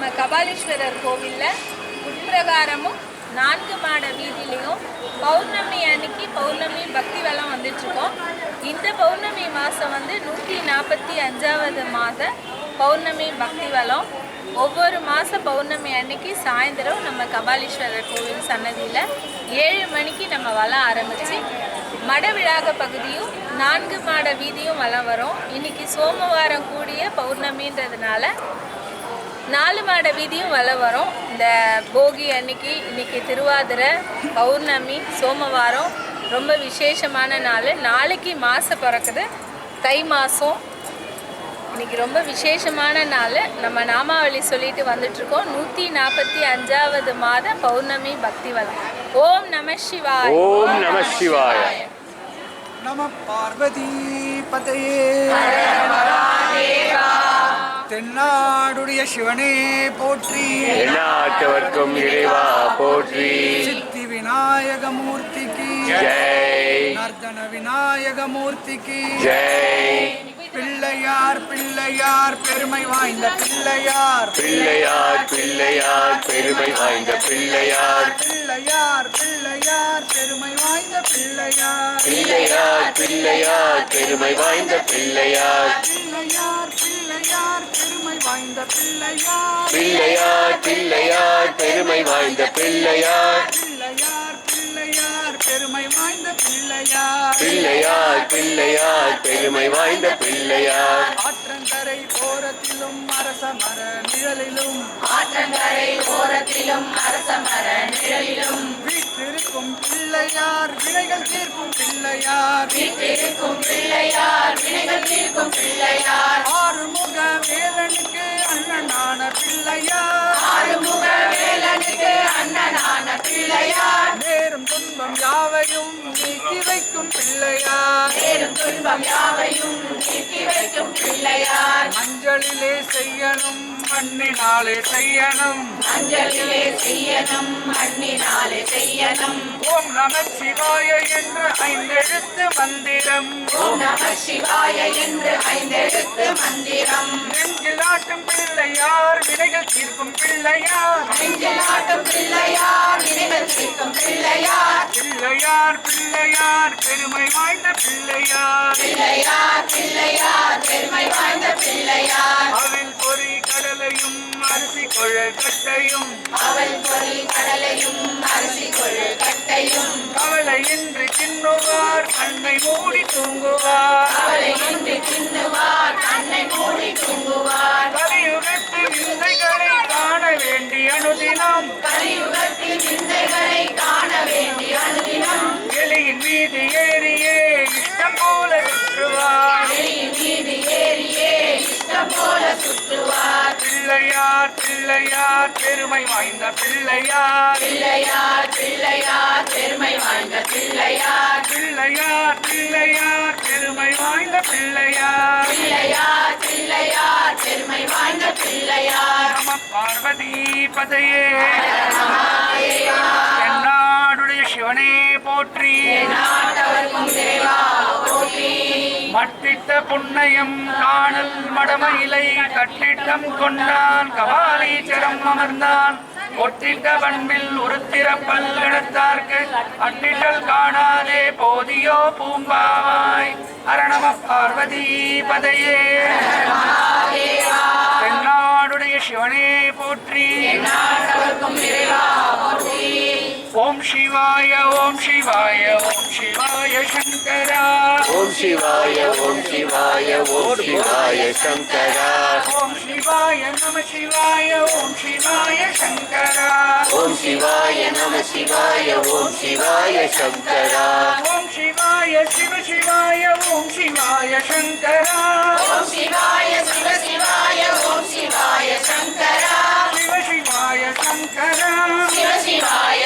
நம்ம கபாலீஸ்வரர் கோவிலில் உட்பிரகாரமும் நான்கு மாட வீதியிலையும் பௌர்ணமி அன்னைக்கு பௌர்ணமி பக்தி வெள்ளம் வந்துட்டுருக்கோம். இந்த பௌர்ணமி மாதம் வந்து நூற்றி நாற்பத்தி அஞ்சாவது மாத பௌர்ணமி பக்தி வெள்ளம் ஒவ்வொரு மாத பௌர்ணமி அன்னைக்கு சாயந்தரம் நம்ம கபாலீஸ்வரர் கோவில் சன்னதியில் ஏழு மணிக்கு நம்ம வளம் ஆரம்பித்து மடவிழாக பகுதியும் நான்கு மாட வீதியும் வலம் வரும். இன்னைக்கு சோமவாரம் கூடிய பௌர்ணமின்றதுனால நாலு மாட வீதியும் வலம் வரும். இந்த போகி அன்னைக்கு இன்னைக்கு திருவாதிரை பௌர்ணமி சோமவாரம் ரொம்ப விசேஷமான நாள். நாளைக்கு மாதம் பிறக்குது. தை மாதம் இன்னைக்கு ரொம்ப விசேஷமான நாள். நம்ம நாமாவளி சொல்லிட்டு வந்துட்டுருக்கோம். நூற்றி நாற்பத்தி அஞ்சாவது மாத பௌர்ணமி பக்தி வளம். ஓம் நம சிவாய். ஓம் நம சிவாய. நம பார்வதி பதையே. தென்னாடுடைய சிவனே போற்றி. எந்நாட்டவர்க்கும் இறைவா போற்றி. சித்தி விநாயக மூர்த்திக்கு ஜெய். நர்தன விநாயக மூர்த்திக்கு ஜெய். பிள்ளையார் பிள்ளையார் பெருமை வாய்ந்த பிள்ளையார். பிள்ளையார் பிள்ளையார் பெருமை வாய்ந்த பிள்ளையார். பிள்ளையார் பிள்ளையார் பெருமை வாய்ந்த பிள்ளையார். பிள்ளையார் பிள்ளையார் பெருமை வாய்ந்த பிள்ளையார். பிள்ளையார் வாய்ந்த பிள்ளையார் பிள்ளையார் பிள்ளையார் பெருமை வாய்ந்த பிள்ளையார் பிள்ளையார் பிள்ளையார் பெருமை வாய்ந்த பிள்ளையார் பிள்ளையார் பிள்ளையார் பெருமை வாய்ந்த பிள்ளையார் ஆற்றங்கரை ஓரத்திலும் அரச மர நிழலிலும். ஆற்றங்கரை ஓரத்திலும் அரச மர நிழலிலும். வீற்றிருக்கும் பிள்ளையார் வினைகள் தீர்க்கும் பிள்ளையார். வீட்டிற்கும் பிள்ளையார் வினைகள் தீர்க்கும் பிள்ளையார். நேரும் துன்பம் யாவையும் நீக்கி வைக்கும் பிள்ளையார். பேரும் துன்பம் யாவையும் நீக்கி வைக்கும் பிள்ளையார். மஞ்சளிலே செய்யணும் மண்ணினாலே செய்யணும். அஞ்சலிலே செய்யணும் மண்ணினாலே செய்யணும். ஓம் நம சிவாய என்று ஐந்தெழுத்து மந்திரம். ஓம் நம சிவாய என்று ஐந்தெழுத்து மந்திரம். நெஞ்சில் ஆட்டும் பிள்ளையார் வினைகள் தீர்க்கும் பிள்ளையார். நெஞ்சில் ஆட்டும் பிள்ளையார் பிள்ளையார் பிள்ளையார் பெருமை வாய்ந்த பிள்ளையார். பிள்ளையார் பிள்ளையார் பெருமை வாய்ந்த பிள்ளையார். அவில் பொறி கடலையும் அரிசி குழல் கட்டையும். அவள் பொறி கடலையும் அரிசி கொழு கட்டையும். கவலையின்றி தின்னுவார் கண்ணை மூடி தூங்குவார். அவளை இன்றி தின்னுவார் பிள்ளையார் பிள்ளையார் பெருமை வாய்ந்த பிள்ளையார். பிள்ளையார் பிள்ளையார் பெருமை வாய்ந்த பிள்ளையார். பிள்ளையார் பிள்ளையார் பெருமை வாய்ந்த பிள்ளையார். பிள்ளையார் பிள்ளையார் பெருமை வாய்ந்த பிள்ளையார். நம பார்வதி பதையே. என்னாடுடைய சிவனே போற்றி. மட்டிட்ட புன்னையம் காணல் மடமயிலை கட்டிட்டம் கொண்டான். கபாலி கபாலீச்சரம் அமர்ந்தான். ஒட்டிட்ட பண்பில் உருத்திர பல்கடத்தார்க்கு அட்டிட்டல் காணாதே போதியோ பூம்பாவாய். அரணம பார்வதி பதையே. தென்னாடுடைய சிவனே போற்றி. ஓம் சிவாய ஓம் சிவாய ஓம் சிவாய சங்கரா. ஓம் சிவாய ஓம் சிவாய ஓம் சிவாய சங்கரா. ஓம் சிவாய நம சிவாய ஓம் சிவாய சங்கரா. ஓம் சிவாய நம சிவாய ஓம் சிவாய சங்கரா. ஓம் சிவாய சிவ சிவாய ஓம் சிவாய சங்கரா. ஓம் சிவாய சிவ சிவாய ஓம் சிவாய சங்கரா. சிவ சிவாய சங்கரா. சிவ சிவாய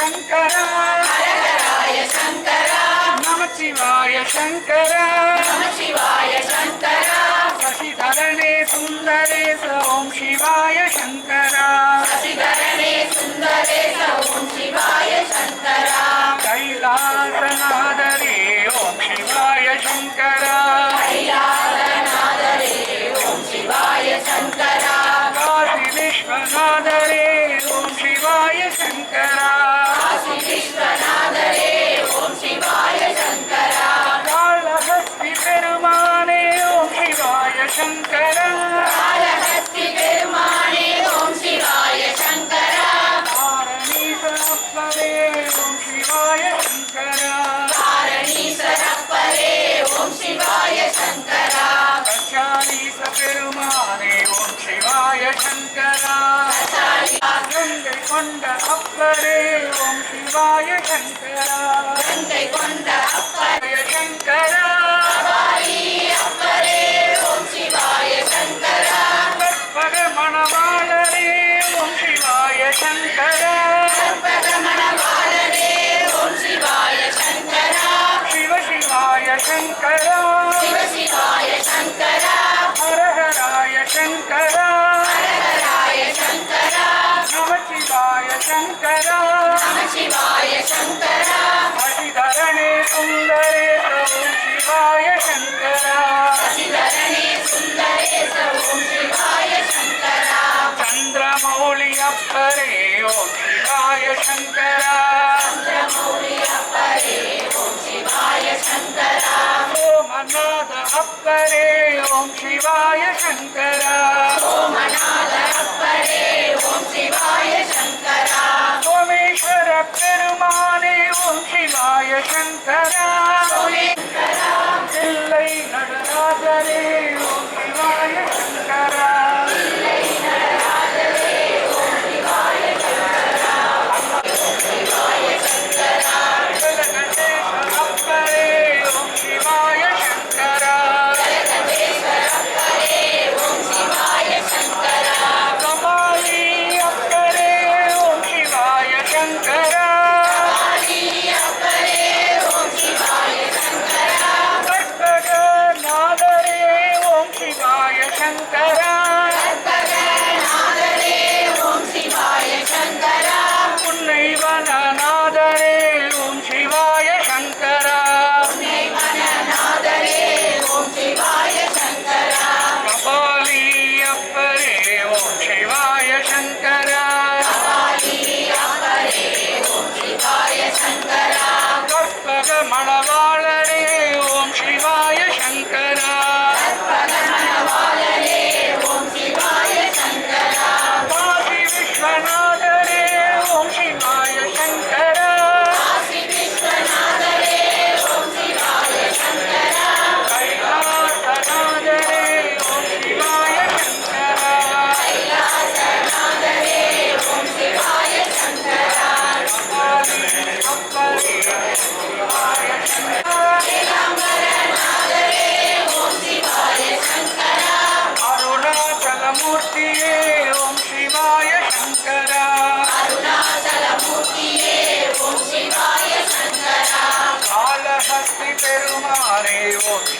ஹரஹராய சங்கரா ஹரஹராய சங்கரா நம சிவாய சங்கரா நம சிவாய சங்கரா சசிதரனே சுந்தரேச ஓம் சிவாய கங்கை கொண்ட அப்பரே ஓம் சிவாய சங்கரா. சிவாய சங்கரா. கற்பக மணவாளரே ஓம் சிவாய சங்கரா. சிவ சிவாய சங்கரா. அப்பரே ஓம் சிவாய சங்கரா சோமநாத அப்பரே ஓம் சிவாய சங்கரா சோமேஸ்வர பெருமானே ஓம் சிவாய சங்கரா தில்லை நடராஜரே ஓம்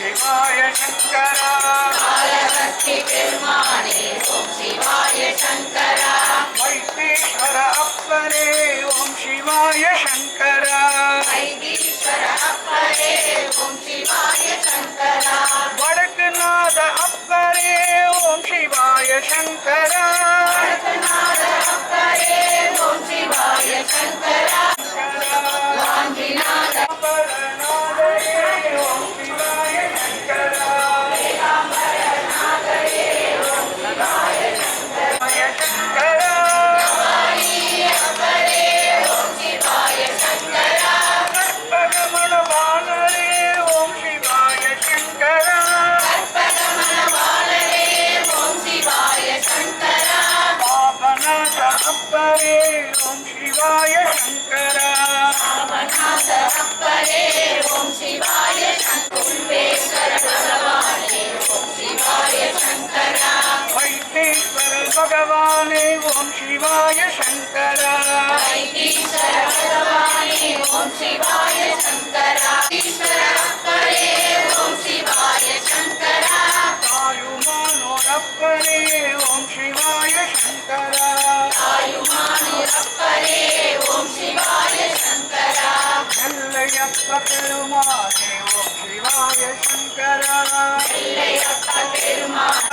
ஓம் சிவாய பகவானே ஓம் சிவாய சங்கரா. ஓம் சிவாய பெருமானே ஓம் சிவாய சங்கரா பெருமான்